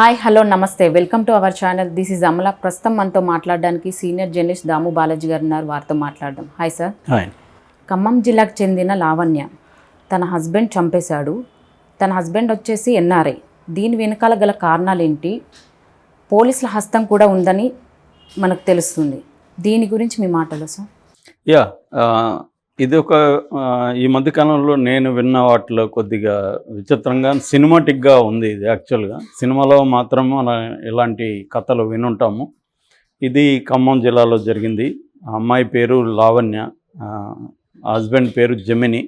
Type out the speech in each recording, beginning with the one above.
Hi hello నమస్తే. Welcome to our channel. This is Amala. ప్రస్తుతం మనతో మాట్లాడడానికి సీనియర్ జర్నలిస్ట్ దాము బాలాజీ గారు ఉన్నారు వారితో మాట్లాడదాం. Hi sir. ఖమ్మం జిల్లాకు చెందిన లావణ్య తన హస్బెండ్ చంపేశాడు. తన హస్బెండ్ వచ్చేసి ఎన్ఆర్ఐ దీని వెనకాల గల కారణాలు ఏంటి పోలీసుల హస్తం కూడా ఉందని మనకు తెలుస్తుంది. దీని గురించి మీ మాటలు సార్. యా ఇది ఒక ఈ మధ్యకాలంలో నేను విన్న వాటిలో కొద్దిగా విచిత్రంగా సినిమాటిక్గా ఉంది ఇది యాక్చువల్గా. సినిమాలో మాత్రం మన ఇలాంటి కథలు వినుంటాము. ఇది ఖమ్మం జిల్లాలో జరిగింది. ఆ అమ్మాయి పేరు లావణ్య హస్బెండ్ పేరు జమిని.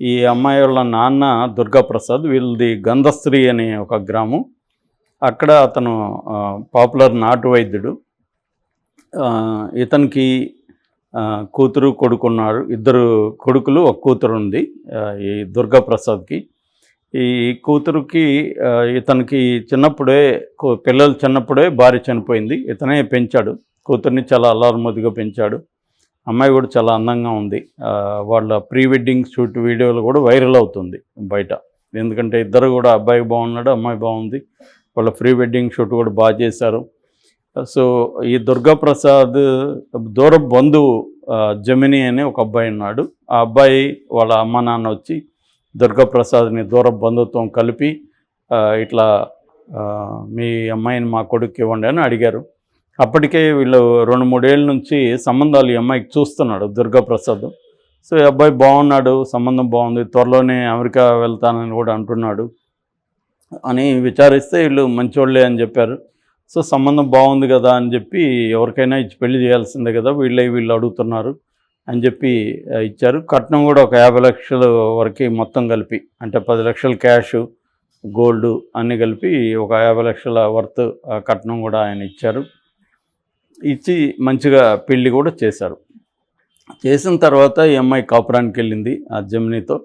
ఈ అమ్మాయి వాళ్ళ నాన్న దుర్గాప్రసాద్ వీళ్ళది గంధస్త్రీ అనే ఒక గ్రామం. అక్కడ అతను పాపులర్ నాటు వైద్యుడు. ఇతనికి కూతురు కొడుకున్నారు. ఇద్దరు కొడుకులు ఒక కూతురు ఉంది ఈ దుర్గా ప్రసాద్కి ఈ కూతురుకి ఇతనికి చిన్నప్పుడే పిల్లలు చిన్నప్పుడే భార్య చనిపోయింది. ఇతనే పెంచాడు. కూతుర్ని చాలా అల్లారుముద్దుగా పెంచాడు. అమ్మాయి కూడా చాలా అందంగా ఉంది. వాళ్ళ ప్రీ వెడ్డింగ్ షూట్ వీడియోలు కూడా వైరల్ అవుతుంది బయట. ఎందుకంటే ఇద్దరు కూడా అబ్బాయి బాగున్నాడు అమ్మాయి బాగుంది. వాళ్ళ ప్రీ వెడ్డింగ్ షూట్ కూడా బాగా చేశారు. సో ఈ దుర్గాప్రసాద్ దూర బంధువు జమిని అనే ఒక అబ్బాయి ఉన్నాడు. ఆ అబ్బాయి వాళ్ళ అమ్మ నాన్న వచ్చి దుర్గాప్రసాద్ని దూర బంధుత్వం కలిపి ఇట్లా మీ అమ్మాయిని మా కొడుకు ఇవ్వండి అని అడిగారు. అప్పటికే వీళ్ళు రెండు మూడేళ్ళ నుంచి సంబంధాలు ఈ అమ్మాయికి చూస్తున్నాడు దుర్గాప్రసాద్. సో ఈ అబ్బాయి బాగున్నాడు సంబంధం బాగుంది త్వరలోనే అమెరికా వెళ్తానని కూడా అంటున్నాడు అని విచారిస్తే వీళ్ళు మంచోళ్ళే అని చెప్పారు. సో సంబంధం బాగుంది కదా అని చెప్పి ఎవరికైనా ఇచ్చి పెళ్ళి చేయాల్సిందే కదా వీళ్ళే వీళ్ళు అడుగుతున్నారు అని చెప్పి ఇచ్చారు. కట్నం కూడా ఒక యాభై లక్షల వరకు మొత్తం కలిపి అంటే పది లక్షలు క్యాష్ గోల్డ్ అన్నీ కలిపి ఒక యాభై లక్షల వర్త్ ఆ కట్నం కూడా ఆయన ఇచ్చారు. ఇచ్చి మంచిగా పెళ్ళి కూడా చేశారు. చేసిన తర్వాత ఈ అమ్మాయి కాపురానికి వెళ్ళింది ఆ జమినీతో.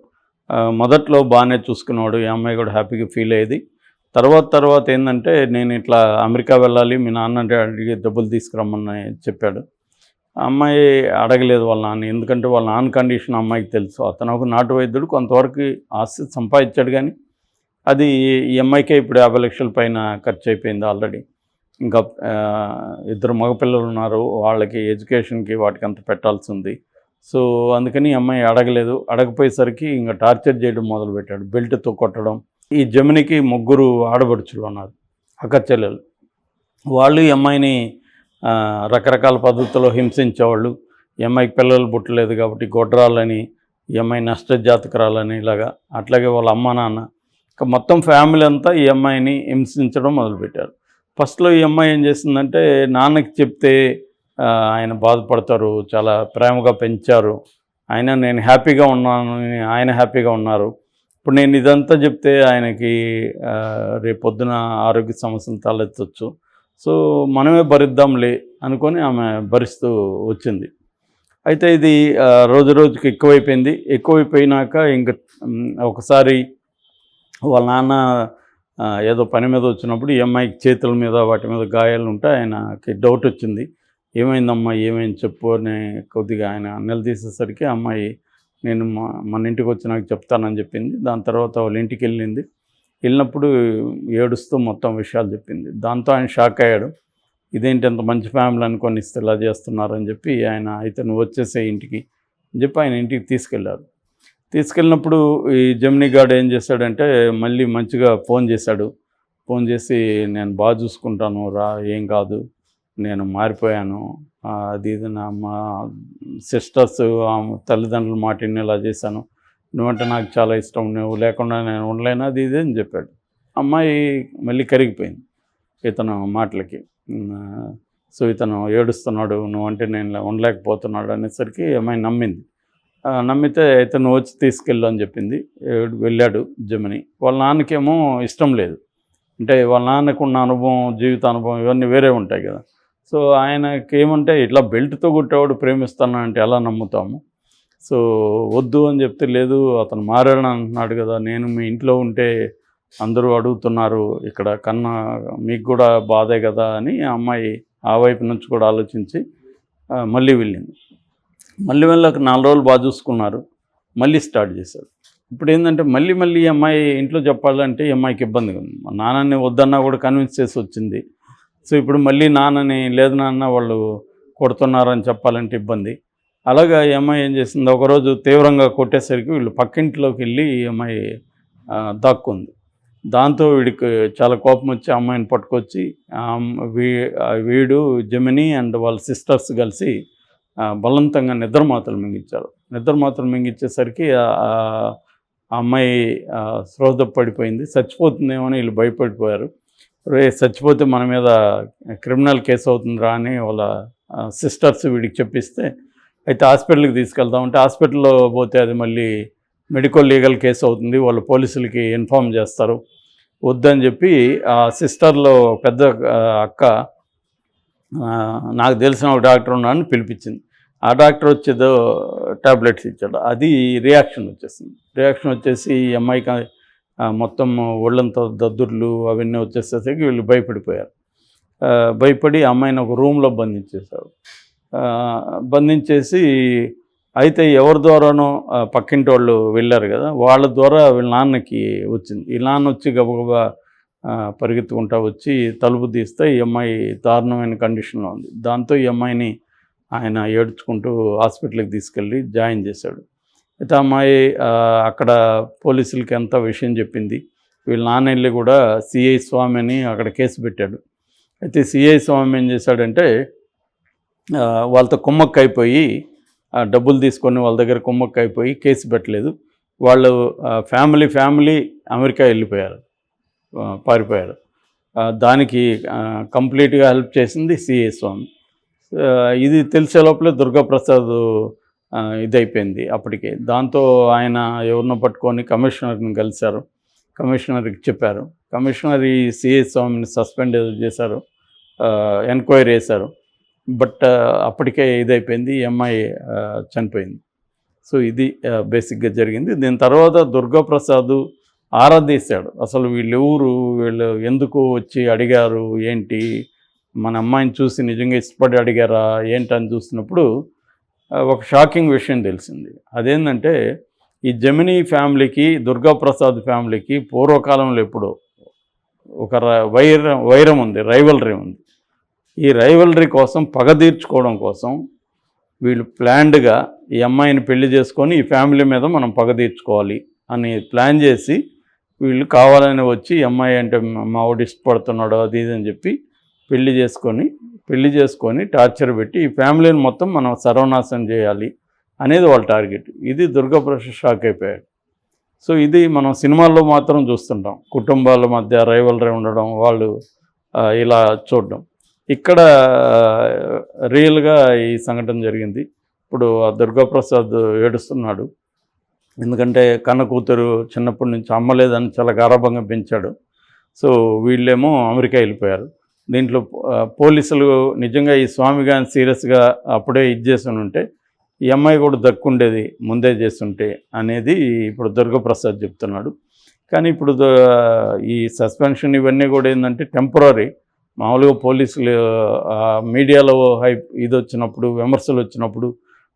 మొదట్లో బాగానే చూసుకున్నాడు ఈ అమ్మాయి కూడా హ్యాపీగా ఫీల్ అయ్యేది. తర్వాత తర్వాత ఏంటంటే నేను ఇట్లా అమెరికా వెళ్ళాలి మీ నాన్న అడిగి డబ్బులు తీసుకురమ్మని చెప్పాడు. ఆ అమ్మాయి అడగలేదు వాళ్ళ నాన్న ఎందుకంటే వాళ్ళ నాన్న కండిషన్ అమ్మాయికి తెలుసు. అతను ఒక నాటు వైద్యుడు కొంతవరకు ఆస్తి సంపాదించాడు కానీ అది ఈ అమ్మాయికే ఇప్పుడు యాభై లక్షల పైన ఖర్చు అయిపోయింది ఆల్రెడీ. ఇంకా ఇద్దరు మగపిల్లలు ఉన్నారు వాళ్ళకి ఎడ్యుకేషన్కి వాటికి అంత పెట్టాల్సి ఉంది. సో అందుకని ఈ అమ్మాయి అడగలేదు. అడగపోయేసరికి ఇంకా టార్చర్ చేయడం మొదలుపెట్టాడు. బెల్ట్తో కొట్టడం ఈ జమినికి ముగ్గురు ఆడబడుచులు ఉన్నారు అక్క చెల్లెలు వాళ్ళు ఈ అమ్మాయిని రకరకాల పద్ధతుల్లో హింసించేవాళ్ళు. ఈ అమ్మాయికి పిల్లలు పుట్టలేదు కాబట్టి గొడ్రాలని ఈ అమ్మాయి నష్టజాతకురాలని ఇలాగా. అట్లాగే వాళ్ళ అమ్మ నాన్న. మొత్తం ఫ్యామిలీ అంతా ఈ అమ్మాయిని హింసించడం మొదలుపెట్టారు. ఫస్ట్లో ఈ అమ్మాయి ఏం చేసిందంటే నాన్నకి చెప్తే ఆయన బాధపడతారు చాలా ప్రేమగా పెంచారు. ఆయన నేను హ్యాపీగా ఉన్నాను ఆయన హ్యాపీగా ఉన్నారు. ఇప్పుడు నేను ఇదంతా చెప్తే ఆయనకి రేపొద్దున ఆరోగ్య సమస్యలు తలెత్తవచ్చు సో మనమే భరిద్దాంలే అనుకొని ఆమె భరిస్తూ వచ్చింది. అయితే ఇది రోజు రోజుకి ఎక్కువైపోయింది. ఎక్కువైపోయినాక ఇంక ఒకసారి వాళ్ళ నాన్న ఏదో పని మీద వచ్చినప్పుడు ఈ అమ్మాయికి చేతుల మీద వాటి మీద గాయాలు ఉంటే ఆయనకి డౌట్ వచ్చింది. ఏమైందమ్మా ఏమైంది చెప్పు అని కొద్దిగా ఆయన నిలదీసేసరికి అమ్మాయి నేను మా మన ఇంటికి వచ్చి నాకు చెప్తానని చెప్పింది. దాని తర్వాత వాళ్ళ ఇంటికి వెళ్ళింది. వెళ్ళినప్పుడు ఏడుస్తూ మొత్తం విషయాలు చెప్పింది. దాంతో ఆయన షాక్ అయ్యాడు. ఇదేంటి అంత మంచి ఫ్యామిలీ అనుకొని ఇస్తే ఇలా చేస్తున్నారని చెప్పి ఆయన అయితే నువ్వు వచ్చేసే ఇంటికి అని చెప్పి ఆయన ఇంటికి తీసుకెళ్ళారు. తీసుకెళ్ళినప్పుడు ఈ జమినీ గార్డ్ ఏం చేశాడంటే మళ్ళీ మంచిగా ఫోన్ చేశాడు. ఫోన్ చేసి నేను బాగా చూసుకుంటాను రా ఏం కాదు నేను మారిపోయాను. అది ఇది నా మా సిస్టర్స్ తల్లిదండ్రుల మాట ఇలా చేశాను. నువ్వంటే నాకు చాలా ఇష్టం నువ్వు లేకుండా నేను ఉండలేను అది ఇది అని చెప్పాడు. అమ్మాయి మళ్ళీ కరిగిపోయింది ఇతను మాటలకి. సో ఇతను ఏడుస్తున్నాడు నువ్వంటే నేను ఉండలేకపోతున్నాడు అనేసరికి అమ్మాయి నమ్మింది. నమ్మితే అయితే నువ్వు వచ్చి తీసుకెళ్ళు అని చెప్పింది. వెళ్ళాడు జమిని. వాళ్ళ నాన్నకేమో ఇష్టం లేదు. అంటే వాళ్ళ నాన్నకున్న అనుభవం జీవిత అనుభవం ఇవన్నీ వేరే ఉంటాయి కదా. సో ఆయనకి ఏమంటే ఇట్లా బెల్ట్తో కొట్టేవాడు ప్రేమిస్తాను అంటే ఎలా నమ్ముతాము? సో వద్దు అని చెప్తే లేదు అతను మారాడని అంటున్నాడు కదా నేను మీ ఇంట్లో ఉంటే అందరూ అడుగుతున్నారు ఇక్కడ కన్నా మీకు కూడా బాధే కదా అని ఆ అమ్మాయి ఆ వైపు నుంచి కూడా ఆలోచించి మళ్ళీ వెళ్ళింది. మళ్ళీ వెళ్ళాక నాలుగు రోజులు బాగా చూసుకున్నారు మళ్ళీ స్టార్ట్ చేశారు ఇప్పుడు ఏంటంటే మళ్ళీ మళ్ళీ ఈ అమ్మాయి ఇంట్లో చెప్పాలంటే ఈ అమ్మాయికి ఇబ్బందిగా ఉంది. మా నాన్నని వద్దన్నా కూడా కన్విన్స్ చేసి వచ్చింది. సో ఇప్పుడు మళ్ళీ నాన్నని లేదు నాన్న వాళ్ళు కొడుతున్నారని చెప్పాలంటే ఇబ్బంది. అలాగా ఈ అమ్మాయి ఏం చేసింది? ఒకరోజు తీవ్రంగా కొట్టేసరికి వీళ్ళు పక్కింట్లోకి వెళ్ళి ఈ అమ్మాయి దాక్కుంది. దాంతో వీడికి చాలా కోపం వచ్చి ఆ అమ్మాయిని పట్టుకొచ్చి వీ- వీడు జమిని అండ్ వాళ్ళ సిస్టర్స్ కలిసి బలవంతంగా నిద్రమాతలు మింగించారు. నిద్రమాతలు మింగించేసరికి ఆ- అమ్మాయి ఆ, పడిపోయింది. చచ్చిపోతుందేమో అని వీళ్ళు భయపడిపోయారు. రే చచ్చిపోతే మన మీద క్రిమినల్ కేసు అవుతుందిరా అని వాళ్ళ సిస్టర్స్ వీడికి చెప్పిస్తే అయితే హాస్పిటల్కి తీసుకెళ్తామంటే హాస్పిటల్లో పోతే అది మళ్ళీ మెడికల్ లీగల్ కేసు అవుతుంది వాళ్ళు పోలీసులకి ఇన్ఫామ్ చేస్తారు. వద్దని చెప్పి ఆ సిస్టర్లో పెద్ద అక్క నాకు తెలిసిన ఒక డాక్టర్ ఉన్నాడని పిలిపించింది. ఆ డాక్టర్ వచ్చేదో టాబ్లెట్స్ ఇచ్చాడు. అది రియాక్షన్ వచ్చేసింది. రియాక్షన్ వచ్చేసి ఈ అమ్మాయికి మొత్తం ఒళ్ళంతా దద్దుర్లు అవన్నీ వచ్చేసేసరికి వీళ్ళు భయపడిపోయారు. భయపడి అమ్మాయిని ఒక రూమ్లో బంధించేశారు. బంధించేసి అయితే ఎవరి ద్వారానో పక్కింటి వాళ్ళు వెళ్ళారు కదా వాళ్ళ ద్వారా వీళ్ళ నాన్నకి వచ్చింది. ఈ నాన్న వచ్చి గబగబా పరిగెత్తుకుంటా వచ్చి తలుపు తీస్తే ఈ అమ్మాయి దారుణమైన కండిషన్లో ఉంది. దాంతో ఈ అమ్మాయిని ఆయన ఏడ్చుకుంటూ హాస్పిటల్కి తీసుకెళ్ళి జాయిన్ చేశాడు. అయితే అమ్మాయి అక్కడ పోలీసులకి ఎంత విషయం చెప్పింది. వీళ్ళ నాన్న వెళ్ళి కూడా సిఐ స్వామి అని అక్కడ కేసు పెట్టాడు. అయితే సిఐ స్వామి ఏం చేశాడంటే వాళ్ళతో కుమ్మక్క అయిపోయి డబ్బులు తీసుకొని వాళ్ళ దగ్గర కుమ్మక్క అయిపోయి కేసు పెట్టలేదు. వాళ్ళు ఫ్యామిలీ ఫ్యామిలీ అమెరికా వెళ్ళిపోయారు. పారిపోయారు. దానికి కంప్లీట్గా హెల్ప్ చేసింది సిఐ స్వామి. ఇది తెలిసే లోపలే దుర్గాప్రసాద్ ఇదైపోయింది అప్పటికే. దాంతో ఆయన ఎవరినో పట్టుకొని కమిషనర్ని కలిశారు. కమిషనర్కి చెప్పారు. కమిషనర్ ఈ సిఐ స్వామిని సస్పెండ్ చేశారు. ఎంక్వైరీ చేశారు. బట్ అప్పటికే ఇదైపోయింది. ఎంఐ చనిపోయింది. సో ఇది బేసిక్గా జరిగింది. దీని తర్వాత దుర్గాప్రసాద్ ఆరాధిస్తాడు. అసలు వీళ్ళు ఎవరు వీళ్ళు ఎందుకు వచ్చి అడిగారు? ఏంటి? మన అమ్మాయిని చూసి నిజంగా ఇష్టపడి అడిగారా? ఏంటని చూసినప్పుడు ఒక షాకింగ్ విషయం తెలిసింది. అదేంటంటే ఈ జమినీ ఫ్యామిలీకి దుర్గాప్రసాద్ ఫ్యామిలీకి పూర్వకాలంలో ఎప్పుడో ఒక ర- వైరం వైరం ఉంది రైవలరీ ఉంది. ఈ రైవలరీ కోసం పగ తీర్చుకోవడం కోసం వీళ్ళు ప్లాన్డ్గా ఈ అమ్మాయిని పెళ్ళి చేసుకొని ఈ ఫ్యామిలీ మీద మనం పగ తీర్చుకోవాలి అని ప్లాన్ చేసి వీళ్ళు కావాలని వచ్చి అమ్మాయి అంటే మా- మా ఇష్టపడుతున్నాడు అది ఇది అని చెప్పి పెళ్ళి చేసుకొని పెళ్ళి చేసుకొని టార్చర్ పెట్టి ఈ ఫ్యామిలీని మొత్తం మనం సర్వనాశనం చేయాలి అనేది వాళ్ళ టార్గెట్. ఇది దుర్గాప్రసాద్ షాక్ అయిపోయాడు. సో ఇది మనం సినిమాల్లో మాత్రం చూస్తుంటాం. కుటుంబాల మధ్య రైవలరీ ఉండడం వాళ్ళు ఇలా చూడడం. ఇక్కడ రియల్గా ఈ సంఘటన జరిగింది. ఇప్పుడు ఆ దుర్గాప్రసాద్ ఏడుస్తున్నాడు. ఎందుకంటే కన్న కూతురు చిన్నప్పటి నుంచి అమ్మలేదని చాలా గారాభంగా పెంచాడు. సో వీళ్ళేమో అమెరికా వెళ్ళిపోయారు. దీంట్లో పోలీసులు నిజంగా ఈ స్వామి గాని సీరియస్గా అప్పుడే ఇది చేసి ఉంటే ఈ అమ్మాయి కూడా దక్కుండేది ముందే చేస్తుంటే అనేది ఇప్పుడు దుర్గప్రసాద్ చెప్తున్నాడు. కానీ ఇప్పుడు ఈ సస్పెన్షన్ ఇవన్నీ కూడా ఏంటంటే టెంపరీ మామూలుగా పోలీసులు మీడియాలో హై ఇది వచ్చినప్పుడు విమర్శలు వచ్చినప్పుడు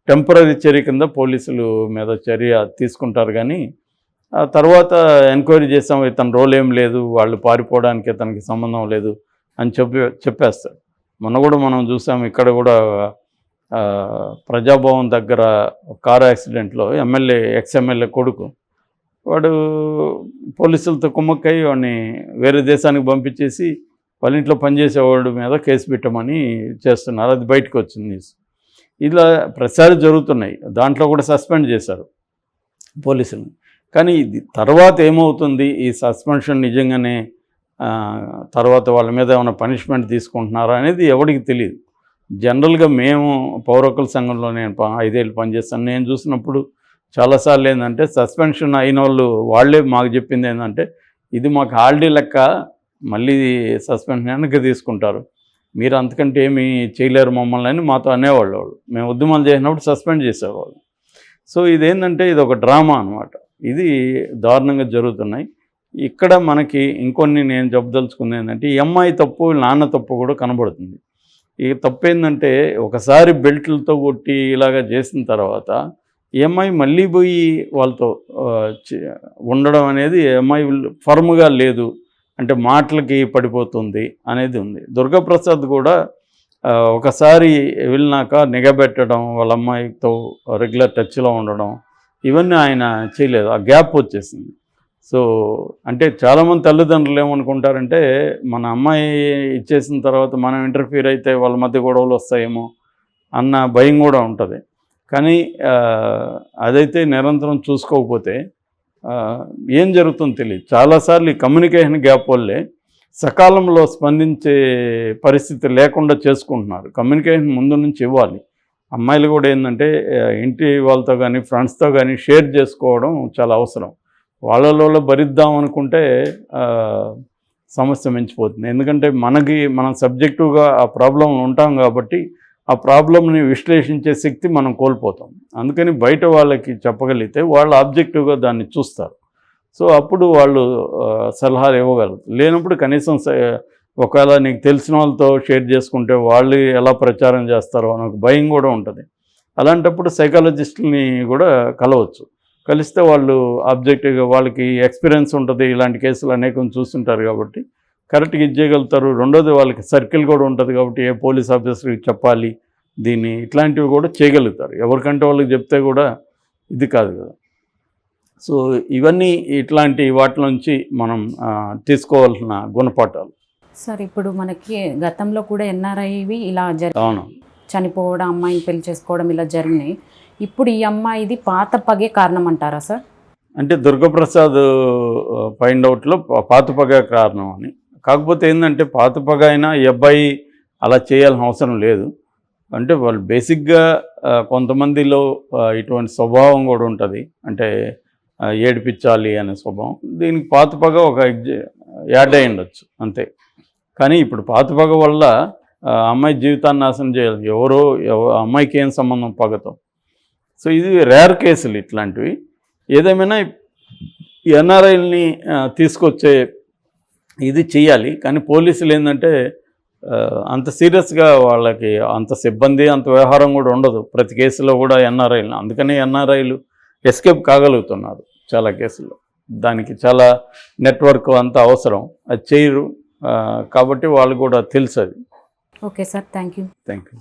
టెంపరీ చర్య కింద పోలీసులు మీద చర్య తీసుకుంటారు కానీ ఆ తర్వాత ఎంక్వైరీ చేసాం ఇతని రోల్ ఏం లేదు వాళ్ళు పారిపోవడానికి ఇతనికి సంబంధం లేదు అని చెప్పి చెప్పేస్తారు మొన్న కూడా మనం చూసాం ఇక్కడ కూడా ప్రజాభవన్ దగ్గర కారు యాక్సిడెంట్లో ఎమ్మెల్యే ఎక్స్ ఎమ్మెల్యే కొడుకు వాడు పోలీసులతో కుమ్మక్కై వాడిని వేరే దేశానికి పంపించేసి వాళ్ళ ఇంట్లో పనిచేసేవాడి మీద కేసు పెట్టమని చేస్తున్నారు. అది బయటకు వచ్చింది ఇలా ప్రచారం జరుగుతున్నాయి. దాంట్లో కూడా సస్పెండ్ చేశారు పోలీసులు. కానీ ఇది తర్వాత ఏమవుతుంది? ఈ సస్పెన్షన్ నిజంగానే తర్వాత వాళ్ళ మీద ఏమైనా పనిష్మెంట్ తీసుకుంటున్నారా అనేది ఎవరికి తెలియదు జనరల్గా మేము పౌరకుల సంఘంలో నేను ప- ఐదేళ్ళు పనిచేస్తాను. నేను చూసినప్పుడు చాలాసార్లు ఏంటంటే సస్పెన్షన్ అయిన వాళ్ళు వాళ్ళే మాకు చెప్పింది ఏంటంటే ఇది మాకు హాలిడే లెక్క మళ్ళీ సస్పెన్షన్ వెనక్కి తీసుకుంటారు. మీరు అంతకంటే ఏమీ చేయలేరు మమ్మల్ని అని మాతో అనేవాళ్ళు వాళ్ళు. మేము ఉద్యమాలు చేసినప్పుడు సస్పెండ్ చేసేవాళ్ళు. సో ఇదేంటంటే ఇది ఒక డ్రామా అనమాట ఇది దారుణంగా జరుగుతున్నాయి. ఇక్కడ మనకి ఇంకొన్ని నేను చెప్పదలుచుకుంది ఏంటంటే ఈ అమ్మాయి తప్పు నాన్న తప్పు కూడా కనబడుతుంది. ఈ తప్పు ఏంటంటే ఒకసారి బెల్ట్లతో కొట్టి ఇలాగ చేసిన తర్వాత ఈ అమ్మాయి మళ్ళీ పోయి వాళ్ళతో ఉండడం అనేది ఈ అమ్మాయి ఫర్మ్గా లేదు అంటే మాటలకి పడిపోతుంది అనేది ఉంది. దుర్గాప్రసాద్ కూడా ఒకసారి వెళ్ళినాక నిఘబెట్టడం వాళ్ళ అమ్మాయితో రెగ్యులర్ టచ్లో ఉండడం ఇవన్నీ ఆయన చేయలేదు. ఆ గ్యాప్ వచ్చేసింది. సో అంటే చాలామంది తల్లిదండ్రులు ఏమనుకుంటారంటే మన అమ్మాయి ఇచ్చేసిన తర్వాత మనం ఇంటర్ఫీర్ అయితే వాళ్ళ మధ్య గొడవలు వస్తాయేమో అన్న భయం కూడా ఉంటుంది. కానీ అదైతే నిరంతరం చూసుకోకపోతే ఏం జరుగుతుందో తెలియదు చాలాసార్లు ఈ కమ్యూనికేషన్ గ్యాప్ వల్లే సకాలంలో స్పందించే పరిస్థితి లేకుండా చేసుకుంటున్నారు. కమ్యూనికేషన్ ముందు నుంచి ఇవ్వాలి. అమ్మాయిలు కూడా ఏంటంటే ఇంటి వాళ్ళతో కానీ ఫ్రెండ్స్తో కానీ షేర్ చేసుకోవడం చాలా అవసరం. వాళ్ళలో భరిద్దాం అనుకుంటే సమస్య మించిపోతుంది. ఎందుకంటే మనకి మనం సబ్జెక్టివ్గా ఆ ప్రాబ్లం ఉంటాం కాబట్టి ఆ ప్రాబ్లంని విశ్లేషించే శక్తి మనం కోల్పోతాం. అందుకని బయట వాళ్ళకి చెప్పగలిగితే వాళ్ళు ఆబ్జెక్టివ్గా దాన్ని చూస్తారు. సో అప్పుడు వాళ్ళు సలహాలు ఇవ్వగలరు లేనప్పుడు కనీసం ఒకవేళ నీకు తెలిసిన వాళ్ళతో షేర్ చేసుకుంటే వాళ్ళు ఎలా ప్రచారం చేస్తారో అని ఒక భయం కూడా ఉంటుంది. అలాంటప్పుడు సైకాలజిస్టుని కూడా కలవచ్చు. కలిస్తే వాళ్ళు ఆబ్జెక్టివ్గా వాళ్ళకి ఎక్స్పీరియన్స్ ఉంటుంది ఇలాంటి కేసులు అనేకం చూస్తుంటారు కాబట్టి కరెక్ట్గా ఇది చేయగలుగుతారు. రెండోది వాళ్ళకి సర్కిల్ కూడా ఉంటుంది కాబట్టి ఏ పోలీస్ ఆఫీసర్కి చెప్పాలి దీన్ని ఇట్లాంటివి కూడా చేయగలుగుతారు. ఎవరికంటే వాళ్ళకి చెప్తే కూడా ఇది కాదు కదా. సో ఇవన్నీ ఇట్లాంటి వాటి నుంచి మనం తీసుకోవాల్సిన గుణపాఠాలు. సార్ ఇప్పుడు మనకి గతంలో కూడా ఎన్ఆర్ఐవి ఇలా జరి అవును. చనిపోవడం అమ్మాయిని పెళ్ళి చేసుకోవడం ఇలా జరిగినాయి. ఇప్పుడు ఈ అమ్మాయిది పాత పగే కారణం అంటారా సార్? అంటే దుర్గప్రసాద్ ఫైండ్ అవుట్లో పాతపగ కారణం అని. కాకపోతే ఏంటంటే పాతపగ అయినా ఈ అబ్బాయి అలా చేయాల్సిన అవసరం లేదు. అంటే వాళ్ళు బేసిక్గా కొంతమందిలో ఇటువంటి స్వభావం కూడా ఉంటుంది. అంటే ఏడిపించాలి అనే స్వభావం. దీనికి పాతపగ ఒక యాడ్ అయి ఉండొచ్చు అంతే. కానీ ఇప్పుడు పాతపగ వల్ల అమ్మాయి జీవితాన్ని నాశనం చేయాలి. ఎవరో ఎవ- అమ్మాయికి ఏం సంబంధం పగతో? సో ఇది రేర్ కేసులు ఇట్లాంటివి. ఏదేమైనా ఎన్ఆర్ఐల్ని తీసుకొచ్చే ఇది చేయాలి కానీ పోలీసులు ఏంటంటే అంత సీరియస్గా వాళ్ళకి అంత సిబ్బంది అంత వ్యవహారం కూడా ఉండదు. ప్రతి కేసులో కూడా ఎన్ఆర్ఐలు అందుకనే ఎన్ఆర్ఐలు ఎస్కేప్ కాగలుగుతున్నారు చాలా కేసుల్లో. దానికి చాలా నెట్వర్క్ అంత అవసరం. అది చేయరు. కాబట్టి వాళ్ళు కూడా తెలుసు అది. Okay sir. Thank you thank you